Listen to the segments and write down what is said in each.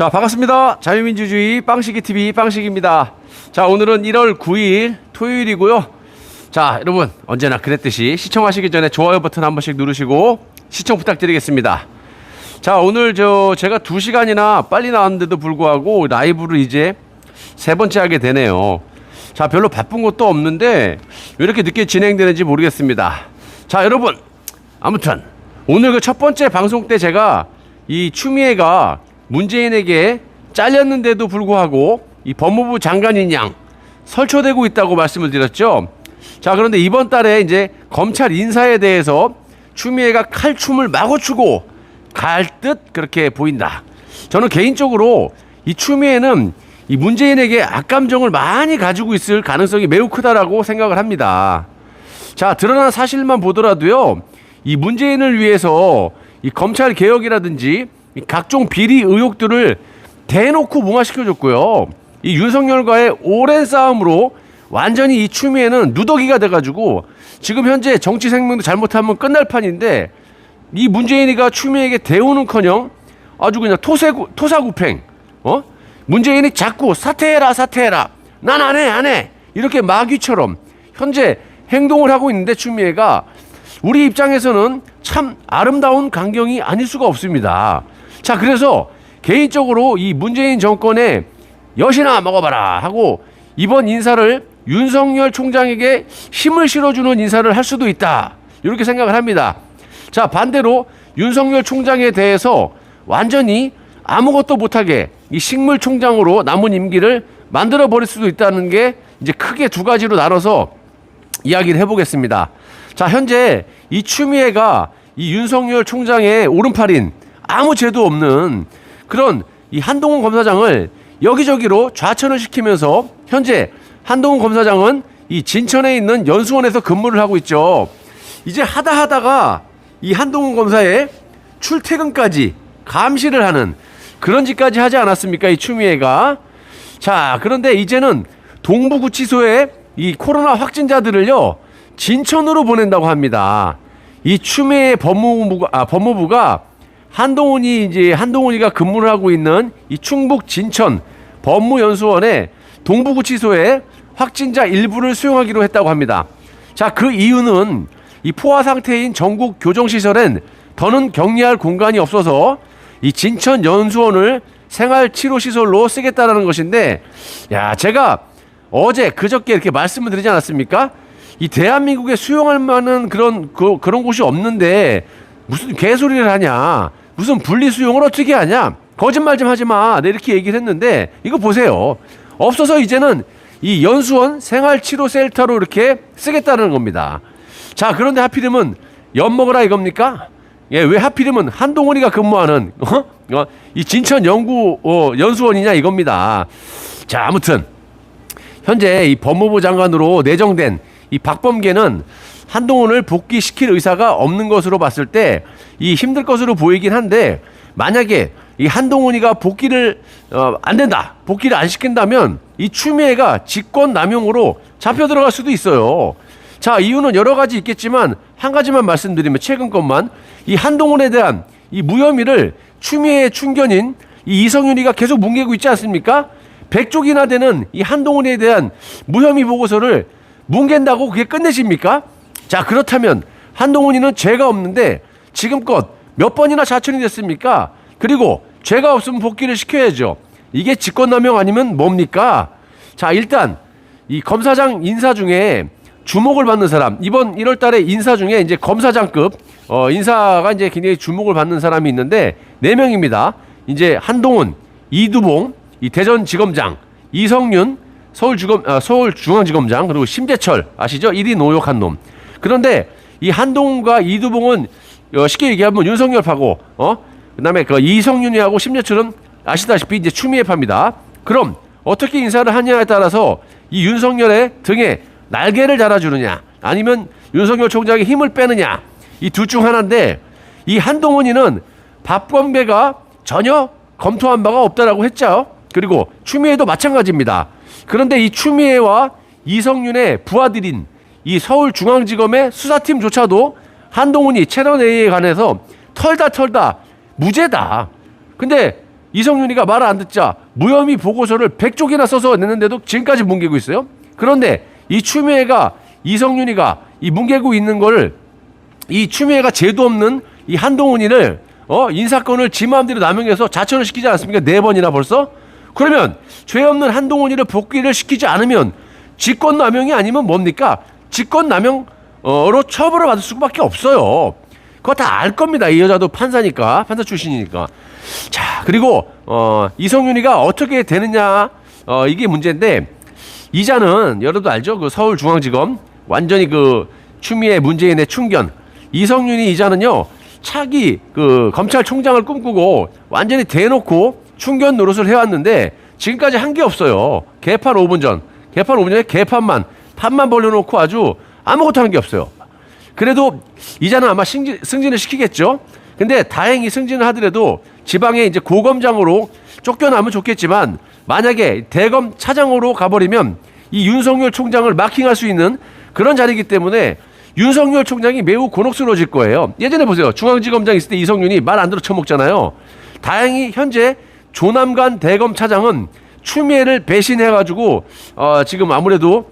자, 반갑습니다. 자유민주주의 빵식이 TV 빵식입니다. 자, 오늘은 1월 9일 토요일이고요. 자, 여러분 언제나 그랬듯이 시청하시기 전에 좋아요 버튼 한 번씩 누르시고 시청 부탁드리겠습니다. 자, 오늘 저 제가 2시간이나 빨리 나왔는데도 불구하고 라이브를 이제 세 번째 하게 되네요. 자, 별로 바쁜 것도 없는데 왜 이렇게 늦게 진행되는지 모르겠습니다. 자, 여러분 아무튼 오늘 그 첫 번째 방송 때 제가 이 추미애가 문재인에게 잘렸는데도 불구하고 이 법무부 장관인 양 설쳐되고 있다고 말씀을 드렸죠. 자, 그런데 이번 달에 이제 검찰 인사에 대해서 추미애가 칼춤을 마구 추고 갈 듯 그렇게 보인다. 저는 개인적으로 이 추미애는 이 문재인에게 악감정을 많이 가지고 있을 가능성이 매우 크다라고 생각을 합니다. 자, 드러난 사실만 보더라도요, 이 문재인을 위해서 이 검찰 개혁이라든지 이 각종 비리 의혹들을 대놓고 무마시켜줬고요. 이 윤석열과의 오랜 싸움으로 완전히 이 추미애는 누더기가 돼가지고 지금 현재 정치 생명도 잘못하면 끝날 판인데 이 문재인이가 추미애에게 대우는커녕 아주 그냥 토세구, 토사구팽, 어? 문재인이 자꾸 사퇴해라 사퇴해라 난 안 해 안 해 이렇게 마귀처럼 현재 행동을 하고 있는데 추미애가 우리 입장에서는 참 아름다운 광경이 아닐 수가 없습니다. 자 그래서 개인적으로 이 문재인 정권의 여신아 먹어봐라 하고 이번 인사를 윤석열 총장에게 힘을 실어주는 인사를 할 수도 있다 이렇게 생각을 합니다. 자 반대로 윤석열 총장에 대해서 완전히 아무것도 못하게 이 식물 총장으로 남은 임기를 만들어 버릴 수도 있다는 게 이제 크게 두 가지로 나눠서 이야기를 해보겠습니다. 자 현재 이 추미애가 이 윤석열 총장의 오른팔인 아무 죄도 없는 그런 이 한동훈 검사장을 여기저기로 좌천을 시키면서 현재 한동훈 검사장은 이 진천에 있는 연수원에서 근무를 하고 있죠. 이제 하다 하다가 이 한동훈 검사의 출퇴근까지 감시를 하는 그런 짓까지 하지 않았습니까? 이 추미애가. 자, 그런데 이제는 동부구치소에 이 코로나 확진자들을요, 진천으로 보낸다고 합니다. 이 추미애 법무부가, 아, 법무부가 한동훈이 이제 한동훈이가 근무를 하고 있는 이 충북 진천 법무연수원에 동부구치소에 확진자 일부를 수용하기로 했다고 합니다. 자, 그 이유는 이 포화 상태인 전국 교정시설엔 더는 격리할 공간이 없어서 이 진천 연수원을 생활치료시설로 쓰겠다라는 것인데, 야, 제가 어제 그저께 이렇게 말씀을 드리지 않았습니까? 이 대한민국에 수용할 만한 그런 그, 그런 곳이 없는데 무슨 개소리를 하냐? 무슨 분리 수용을 어떻게 하냐? 거짓말 좀 하지 마. 네, 이렇게 얘기를 했는데 이거 보세요. 없어서 이제는 이 연수원 생활치료센터로 이렇게 쓰겠다는 겁니다. 자, 그런데 하필이면 엿 먹으라 이겁니까? 예, 왜 하필이면 한동훈이가 근무하는 어? 어, 이 진천 연구 어, 연수원이냐 이겁니다. 자, 아무튼 현재 이 법무부 장관으로 내정된 이 박범계는 한동훈을 복귀시킬 의사가 없는 것으로 봤을 때 이 힘들 것으로 보이긴 한데 만약에 이 한동훈이가 복귀를 어, 안 된다 복귀를 안 시킨다면 이 추미애가 직권 남용으로 잡혀 들어갈 수도 있어요. 자 이유는 여러 가지 있겠지만 한 가지만 말씀드리면 최근 것만 이 한동훈에 대한 이 무혐의를 추미애의 충견인 이 이성윤이가 계속 뭉개고 있지 않습니까? 백쪽이나 되는 이 한동훈에 대한 무혐의 보고서를 뭉갠다고 그게 끝내십니까? 자 그렇다면 한동훈이는 죄가 없는데 지금껏 몇 번이나 자천이 됐습니까? 그리고 죄가 없으면 복귀를 시켜야죠. 이게 직권남용 아니면 뭡니까? 자 일단 이 검사장 인사 중에 주목을 받는 사람 이번 1월 달에 인사 중에 이제 검사장급 어, 인사가 이제 굉장히 주목을 받는 사람이 있는데 네 명입니다. 이제 한동훈, 이두봉, 이 대전지검장, 이성윤, 서울지검 아, 서울중앙지검장 그리고 심재철 아시죠? 1위 노역한 놈. 그런데 이 한동훈과 이두봉은 어, 쉽게 얘기하면 윤석열파고 어 그다음에 그 이성윤이하고 심재철은 아시다시피 이제 추미애 파입니다. 그럼 어떻게 인사를 하냐에 따라서 이 윤석열의 등에 날개를 달아주느냐 아니면 윤석열 총장의 힘을 빼느냐 이 둘 중 하나인데 이 한동훈이는 박범계가 전혀 검토한 바가 없다라고 했죠. 그리고 추미애도 마찬가지입니다. 그런데 이 추미애와 이성윤의 부하들인 이 서울중앙지검의 수사팀조차도 한동훈이 채널 A에 관해서 털다 털다 무죄다. 근데 이성윤이가 말을 안 듣자 무혐의 보고서를 100쪽이나 써서 냈는데도 지금까지 뭉개고 있어요. 그런데 이 추미애가 이성윤이가 이 뭉개고 있는 거를 이 추미애가 죄도 없는 이 한동훈이를 어 인사권을 지 마음대로 남용해서 자천을 시키지 않습니까? 네 번이나 벌써? 그러면 죄 없는 한동훈이를 복귀를 시키지 않으면 직권 남용이 아니면 뭡니까? 직권 남용으로 처벌을 받을 수밖에 없어요. 그거 다 알 겁니다. 이 여자도 판사니까 판사 출신이니까. 자 그리고 어 이성윤이가 어떻게 되느냐 어 이게 문제인데 이자는 여러분도 알죠? 그 서울중앙지검 완전히 그 추미애 문재인의 충견 이성윤이 이자는요 차기 그 검찰총장을 꿈꾸고 완전히 대놓고 충견 노릇을 해왔는데 지금까지 한 게 없어요. 개판 5분 전, 개판 5분 전에 개판만 판만 벌려놓고 아주 아무것도 한게 없어요. 그래도 이자는 아마 승진, 승진을 시키겠죠. 근데 다행히 승진을 하더라도 지방에 이제 고검장으로 쫓겨나면 좋겠지만 만약에 대검 차장으로 가버리면 이 윤석열 총장을 마킹할 수 있는 그런 자리이기 때문에 윤석열 총장이 매우 곤혹스러워질 거예요. 예전에 보세요. 중앙지검장 있을 때 이성윤이 말 안 들어 처먹잖아요. 다행히 현재 조남관 대검 차장은 추미애를 배신해가지고 어, 지금 아무래도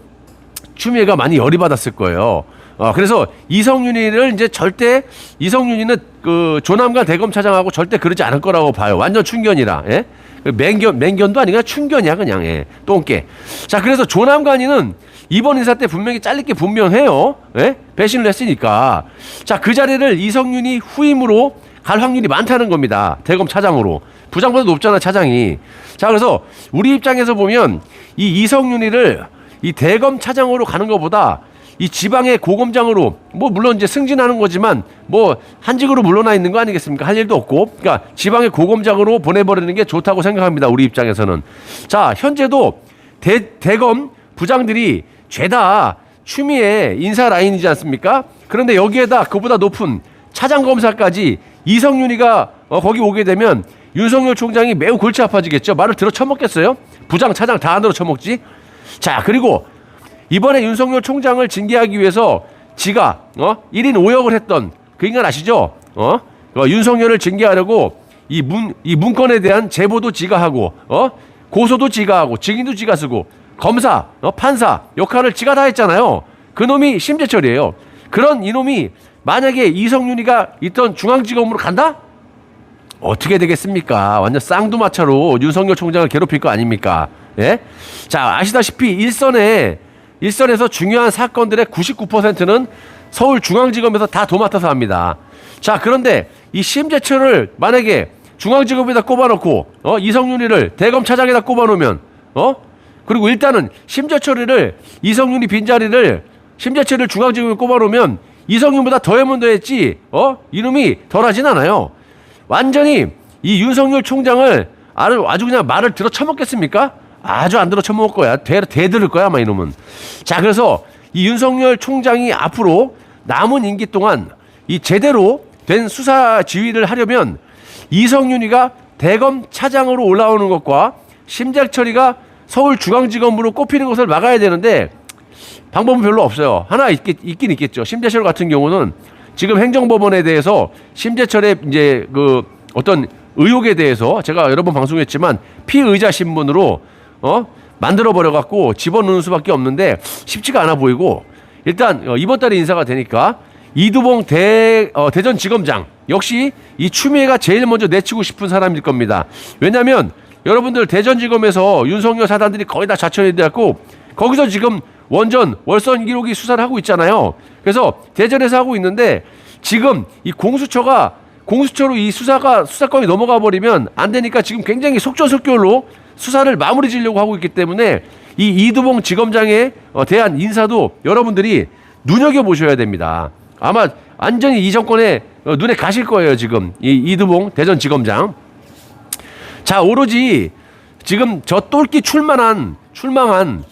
추미애가 많이 열이 받았을 거예요. 어, 그래서 이성윤이를 이제 절대 이성윤이는 그 조남관 대검 차장하고 절대 그러지 않을 거라고 봐요. 완전 충견이라. 예? 그 맹견 맹견도 아니라 충견이야 그냥 예. 똥개. 자 그래서 조남관이는 이번 인사 때 분명히 잘릴 게 분명해요. 예? 배신을 했으니까. 자 그 자리를 이성윤이 후임으로 갈 확률이 많다는 겁니다. 대검 차장으로. 부장보다 높잖아 차장이. 자 그래서 우리 입장에서 보면 이 이성윤이를 이 대검 차장으로 가는 것보다 이 지방의 고검장으로 뭐 물론 이제 승진하는 거지만 뭐 한직으로 물러나 있는 거 아니겠습니까? 할 일도 없고 그러니까 지방의 고검장으로 보내버리는 게 좋다고 생각합니다. 우리 입장에서는 자 현재도 대, 대검 부장들이 죄다 추미애 인사 라인이지 않습니까? 그런데 여기에다 그보다 높은 차장 검사까지 이성윤이가 어, 거기 오게 되면 윤석열 총장이 매우 골치 아파지겠죠. 말을 들어 처먹겠어요? 부장, 차장 다안 들어 처먹지? 자, 그리고 이번에 윤석열 총장을 징계하기 위해서 지가 어 1인 5역을 했던 그 인간 아시죠? 어? 어 윤석열을 징계하려고 이 문 이 문건에 대한 제보도 지가 하고 어 고소도 지가 하고 증인도 지가 쓰고 검사 어 판사 역할을 지가 다 했잖아요. 그 놈이 심재철이에요. 그런 이놈이 만약에 이성윤이가 있던 중앙지검으로 간다? 어떻게 되겠습니까? 완전 쌍두마차로 윤석열 총장을 괴롭힐 거 아닙니까? 예? 자, 아시다시피 일선에 일선에서 중요한 사건들의 99%는 서울중앙지검에서 다 도맡아서 합니다. 자, 그런데 이 심재철을 만약에 중앙지검에다 꼽아놓고 어 이성윤이를 대검 차장에다 꼽아놓으면 어 그리고 일단은 심재철이를 이성윤이 빈자리를 심재철을 중앙지검에 꼽아놓으면 이성윤보다 더 해면 더했지 어 이놈이 덜하진 않아요. 완전히 이 윤석열 총장을 아주 아주 그냥 말을 들어 처먹겠습니까? 아주 안 들어 처먹을 거야. 대, 대들을 거야, 아마 이놈은. 자, 그래서 이 윤석열 총장이 앞으로 남은 임기 동안 이 제대로 된 수사 지휘를 하려면 이성윤이가 대검 차장으로 올라오는 것과 심재철이가 서울중앙지검으로 꼽히는 것을 막아야 되는데 방법은 별로 없어요. 하나 있겠, 있긴 있겠죠. 심재철 같은 경우는 지금 행정법원에 대해서 심재철의 이제 그 어떤 의혹에 대해서 제가 여러 번 방송했지만 피의자 신분으로 어 만들어 버려 갖고 집어넣는 수밖에 없는데 쉽지가 않아 보이고 일단 어, 이번 달에 인사가 되니까 이두봉 대 어, 대전지검장 역시 이 추미애가 제일 먼저 내치고 싶은 사람일 겁니다. 왜냐하면 여러분들 대전지검에서 윤석열 사단들이 거의 다 자천이 돼갖고 거기서 지금 원전 월선 기록이 수사를 하고 있잖아요. 그래서 대전에서 하고 있는데 지금 이 공수처가 공수처로 이 수사가 수사권이 넘어가 버리면 안 되니까 지금 굉장히 속전속결로 수사를 마무리 지려고 하고 있기 때문에 이 이두봉 지검장에 어, 대한 인사도 여러분들이 눈여겨 보셔야 됩니다. 아마 완전히 이 정권에 어, 눈에 가실 거예요 지금 이 이두봉 대전지검장. 자 오로지 지금 저 똘끼 출만한 출망한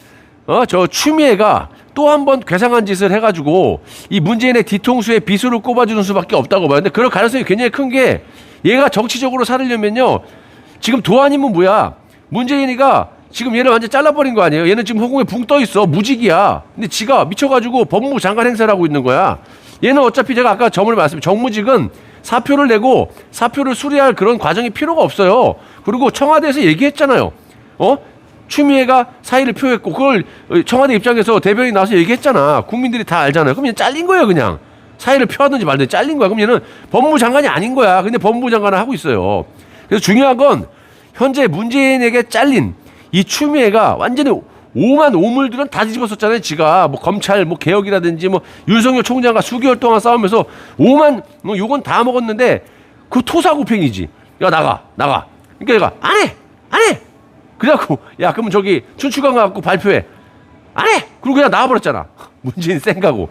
어 저 추미애가 또 한 번 괴상한 짓을 해가지고 이 문재인의 뒤통수에 비수를 꼽아주는 수밖에 없다고 봐요. 근데 그럴 가능성이 굉장히 큰 게 얘가 정치적으로 살으려면요 지금 도안이면 뭐야 문재인이가 지금 얘를 완전 잘라버린 거 아니에요? 얘는 지금 허공에 붕 떠 있어 무직이야. 근데 지가 미쳐가지고 법무부 장관 행세를 하고 있는 거야. 얘는 어차피 제가 아까 점을 말씀 정무직은 사표를 내고 사표를 수리할 그런 과정이 필요가 없어요. 그리고 청와대에서 얘기했잖아요. 어? 추미애가 사의를 표했고 그걸 청와대 입장에서 대변인 나와서 얘기했잖아. 국민들이 다 알잖아요. 그럼 얘 잘린 거예요, 그냥. 사의를 표하든지 말든지 잘린 거야. 그럼 얘는 법무부 장관이 아닌 거야. 근데 법무부 장관을 하고 있어요. 그래서 중요한 건 현재 문재인에게 잘린 이 추미애가 완전히 오만 오물들은 다 뒤집었었잖아요. 지가 뭐 검찰 뭐 개혁이라든지 뭐 윤석열 총장과 수개월 동안 싸우면서 오만 뭐 요건 다 먹었는데 그 토사구팽이지. 야 나가 나가. 그러니까 얘가 안 해. 안 해. 그래갖고 야 그러면 저기 춘추관 가갖고 발표해. 안 해. 그리고 그냥 나와버렸잖아. 문재인 쌩가고.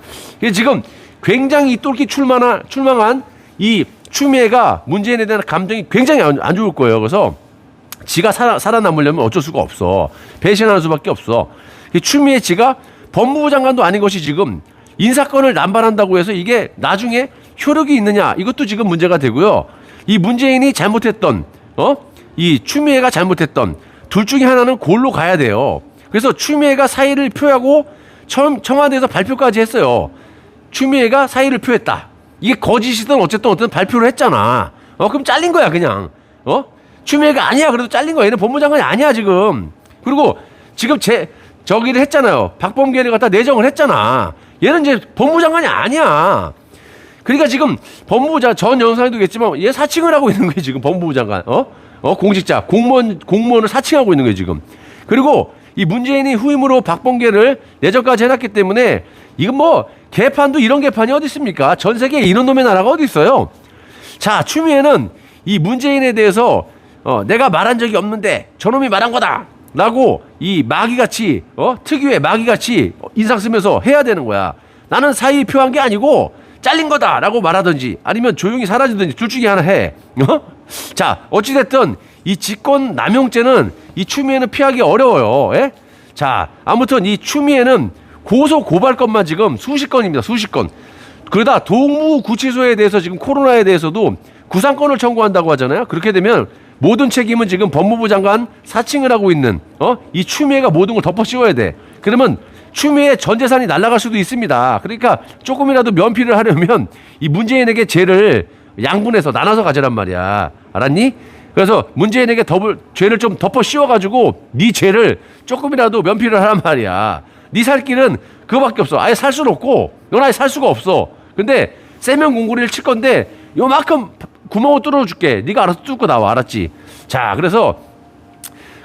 지금 굉장히 똘끼 출마한 출망한 이 추미애가 문재인에 대한 감정이 굉장히 안, 안 좋을 거예요. 그래서 지가 살아, 살아남으려면 어쩔 수가 없어. 배신하는 수밖에 없어. 이 추미애 지가 법무부 장관도 아닌 것이 지금 인사권을 남발한다고 해서 이게 나중에 효력이 있느냐 이것도 지금 문제가 되고요. 이 문재인이 잘못했던 어? 이 추미애가 잘못했던 둘 중에 하나는 골로 가야 돼요. 그래서 추미애가 사의를 표하고 청, 청와대에서 발표까지 했어요. 추미애가 사의를 표했다. 이게 거짓이든 어쨌든 어쨌든 발표를 했잖아. 어 그럼 잘린 거야 그냥. 어? 추미애가 아니야 그래도 잘린 거야. 얘는 법무장관이 아니야 지금. 그리고 지금 제 저기를 했잖아요. 박범계를 갖다 내정을 했잖아. 얘는 이제 법무장관이 아니야. 그러니까 지금 법무부 장 전 영상에도 겠지만 얘 사칭을 하고 있는 거예요 지금 법무부 장관. 어? 어 공직자 공무원 공무원을 사칭하고 있는 거예요 지금. 그리고 이 문재인이 후임으로 박범계를 내정까지 해놨기 때문에 이건 뭐 개판도 이런 개판이 어디 있습니까? 전 세계에 이런 놈의 나라가 어디 있어요? 자 추미애는 이 문재인에 대해서 어, 내가 말한 적이 없는데 저놈이 말한 거다. 라고 이 마귀같이 어? 특유의 마귀같이 인상 쓰면서 해야 되는 거야. 나는 사의 표한 게 아니고 잘린 거다라고 말하든지 아니면 조용히 사라지든지 둘 중에 하나 해. 어? 자 어찌됐든 이 직권 남용죄는 이 추미애는 피하기 어려워요. 예? 자 아무튼 이 추미애는 고소 고발 건만 지금 수십 건입니다. 수십 건. 그러다 동무구치소에 대해서 지금 코로나에 대해서도 구상권을 청구한다고 하잖아요. 그렇게 되면 모든 책임은 지금 법무부 장관 사칭을 하고 있는 어? 이 추미애가 모든 걸 덮어 씌워야 돼. 그러면 추미애 전 재산이 날아갈 수도 있습니다. 그러니까 조금이라도 면피를 하려면 이 문재인에게 죄를 양분해서 나눠서 가져란 말이야. 알았니? 그래서 문재인에게 덮을 죄를 좀 덮어 씌워가지고 네 죄를 조금이라도 면피를 하란 말이야. 네 살 길은 그거밖에 없어. 아예 살 수는 없고 넌 아예 살 수가 없어. 근데 세면 공구리를 칠 건데 요만큼 구멍을 뚫어줄게. 네가 알아서 뚫고 나와. 알았지? 자, 그래서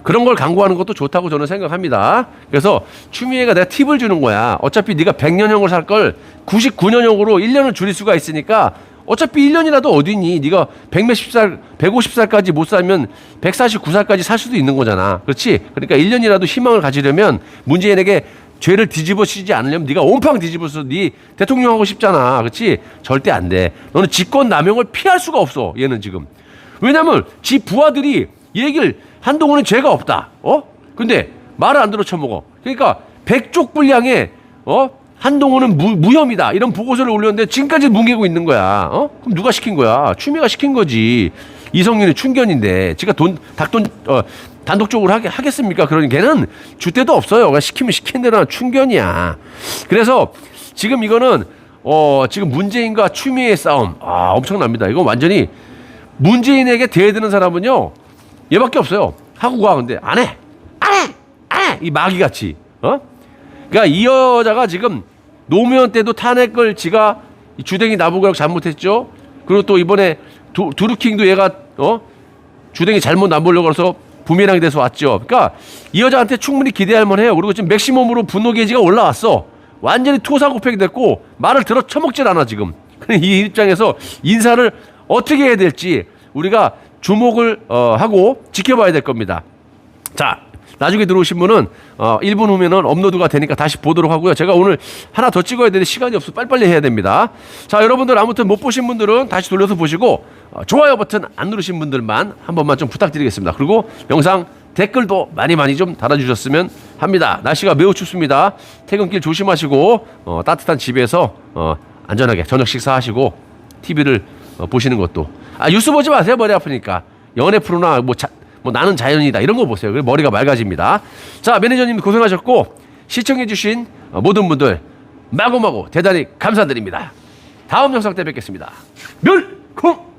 그런 걸 강구하는 것도 좋다고 저는 생각합니다. 그래서 추미애가 내가 팁을 주는 거야. 어차피 네가 100년형을 살 걸 99년형으로 1년을 줄일 수가 있으니까 어차피 1년이라도 어디니? 네가 100몇십 살, 150살까지 못 살면 149살까지 살 수도 있는 거잖아. 그렇지? 그러니까 1년이라도 희망을 가지려면 문재인에게 죄를 뒤집어 씌지 않으려면 네가 온팡 뒤집어서 네 대통령 하고 싶잖아. 그렇지? 절대 안 돼. 너는 직권 남용을 피할 수가 없어. 얘는 지금. 왜냐면 지 부하들이 얘기를 한동훈은 죄가 없다. 어? 근데 말을 안 들어 쳐먹어. 그러니까 백족 분량의 어? 한동훈은 무, 무혐의다. 이런 보고서를 올렸는데 지금까지 뭉개고 있는 거야. 어? 그럼 누가 시킨 거야? 추미가 시킨 거지. 이성윤의 충견인데 지가 돈 닭돈 어, 단독적으로 하게 하겠습니까? 그러니 걔는 주대도 없어요. 그냥 시키면 시킨 대로 충견이야. 그래서 지금 이거는 어 지금 문재인과 추미애의 싸움 아 엄청납니다. 이거 완전히 문재인에게 대드는 사람은요 얘밖에 없어요. 하고 가 근데 안 해, 안 해, 안 해. 이 마귀 같이 어? 그러니까 이 여자가 지금 노무현 때도 탄핵을 지가 이 주댕이 나보고 잘못했죠. 그리고 또 이번에 두, 두루킹도 얘가 어 주댕이 잘못 나보려고 해서 부메랑이 돼서 왔죠. 그러니까 이 여자한테 충분히 기대할 만해요. 그리고 지금 맥시멈으로 분노 게이지가 올라왔어. 완전히 토사구팽이 됐고 말을 들어 처먹질 않아 지금. 이 입장에서 인사를 어떻게 해야 될지 우리가 주목을 어, 하고 지켜봐야 될 겁니다. 자, 나중에 들어오신 분은 어, 1분 후면은 업로드가 되니까 다시 보도록 하고요. 제가 오늘 하나 더 찍어야 되는데 시간이 없어 빨리빨리 해야 됩니다. 자, 여러분들 아무튼 못 보신 분들은 다시 돌려서 보시고 어, 좋아요 버튼 안 누르신 분들만 한 번만 좀 부탁드리겠습니다. 그리고 영상 댓글도 많이 많이 좀 달아주셨으면 합니다. 날씨가 매우 춥습니다. 퇴근길 조심하시고 어, 따뜻한 집에서 어, 안전하게 저녁 식사하시고 TV를 어, 보시는 것도 아 뉴스 보지 마세요 머리 아프니까 연애 프로나 뭐, 자, 뭐 나는 자연이다 이런 거 보세요. 그래 머리가 맑아집니다. 자 매니저님 고생하셨고 시청해주신 어, 모든 분들 마구마구 대단히 감사드립니다. 다음 영상 때 뵙겠습니다. 멸 콩!